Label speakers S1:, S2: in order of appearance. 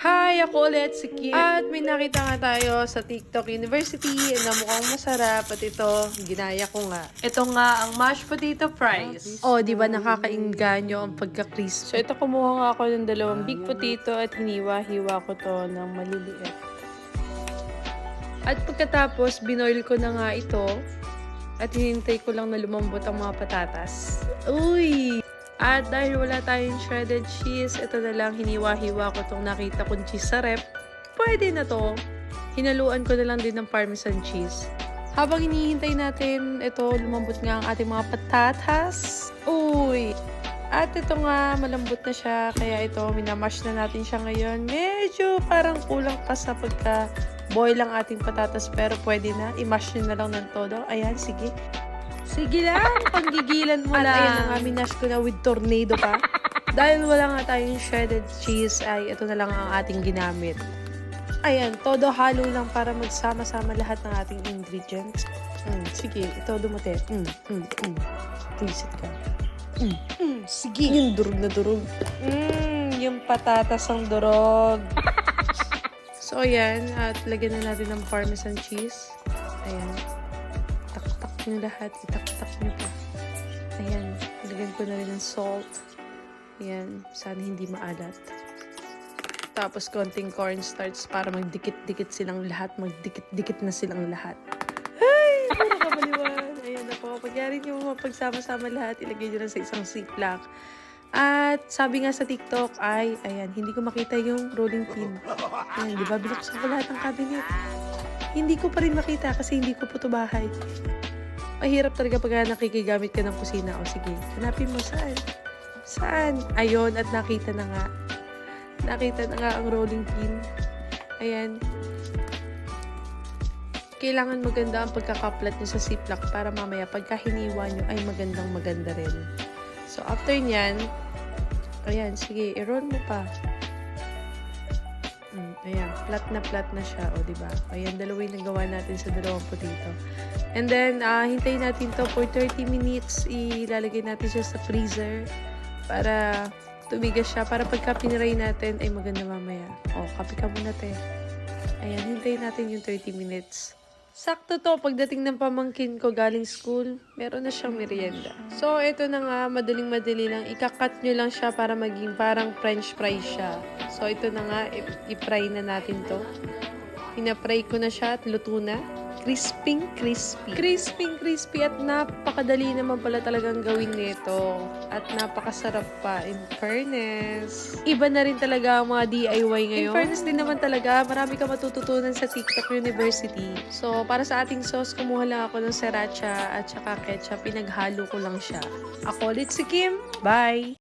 S1: Hi! Ako ulit si Kim. At may nakita nga tayo sa TikTok University na mukhang masarap. At ito, ginaya ko nga. Ito nga ang mashed potato fries. Oh, di ba nakakainganyo ang pagka-crisp? So ito kumuha nga ako ng dalawang big potato at hiniwa-hiwa ko to ng maliliit. At pagkatapos, binoil ko na nga ito. At hinintay ko lang na lumambot ang mga patatas. Uy! At dahil wala tayong shredded cheese, ito na lang hiniwa-hiwa ko tong nakita kong cheese sa rep. Pwede na to. Hinaluan ko na lang din ng parmesan cheese. Habang hinihintay natin, ito lumambot nga ang ating mga patatas. Uy! At ito nga, malambot na siya. Kaya ito, minamash na natin siya ngayon. Medyo parang kulang pa sa pagka boil ang ating patatas. Pero pwede na. I-mash na lang ng todo. Ayan, sige. Sige lang, panggigilan mo
S2: At
S1: lang.
S2: ayan
S1: Ayan na nga, minash ko na with tornado pa. Dahil wala nga tayong shredded cheese, ay ito na lang ang ating ginamit. Ayan, todo halo lang para magsama-sama lahat ng ating ingredients. Mm, sige, ito dumate. Mm, mm, mm. Visit ka. Mm, mm, sige. Yung durog na durog. Mm, yung patatas ang durog. so, ayan. At lagyan na natin ng parmesan cheese. Ayan taktak nyo lahat. Itaktak nyo pa. Ayan. Lagyan ko na rin ng salt. Ayan. Sana hindi maalat. Tapos konting cornstarch para magdikit-dikit silang lahat. Magdikit-dikit na silang lahat. Ay! Puro kabaliwan. Ayan na po. Pagyari nyo mapagsama-sama lahat, ilagay nyo lang sa isang ziplock. At sabi nga sa TikTok ay, ayan, hindi ko makita yung rolling pin. Ayan, di ba? Binuksan ko lahat ng cabinet. Hindi ko pa rin makita kasi hindi ko po ito bahay. Mahirap talaga pag nakikigamit ka ng kusina. O sige, hanapin mo saan. Saan? Ayun, at nakita na nga. Nakita na nga ang rolling pin. Ayan. Kailangan maganda ang pagkakaplat nyo sa ziplock para mamaya pagka nyo ay magandang maganda rin. So, after nyan, ayan, sige, i-roll mo pa. Mm, ayan, flat na flat na siya, o, di ba? Ayan, dalawa yung nagawa natin sa dalawang potato. And then, ah, hintayin natin to for 30 minutes. Ilalagay natin siya sa freezer para tumigas siya. Para pagka piniray natin, ay maganda mamaya. O, kape ka muna, te. Ayan, hintayin natin yung 30 minutes. Sakto to, pagdating ng pamangkin ko galing school, meron na siyang merienda. So, ito na nga, madaling-madali lang. Ikakat nyo lang siya para maging parang french fries siya. So, ito na nga, i-fry na natin to. Pinapray ko na siya at luto na. Crisping crispy. Crisping crispy at napakadali naman pala talagang gawin nito. At napakasarap pa, in fairness. Iba na rin talaga ang mga DIY ngayon. In fairness din naman talaga, marami ka matututunan sa TikTok University. So, para sa ating sauce, kumuha lang ako ng sriracha at saka ketchup. Pinaghalo ko lang siya. Ako ulit si Kim. Bye!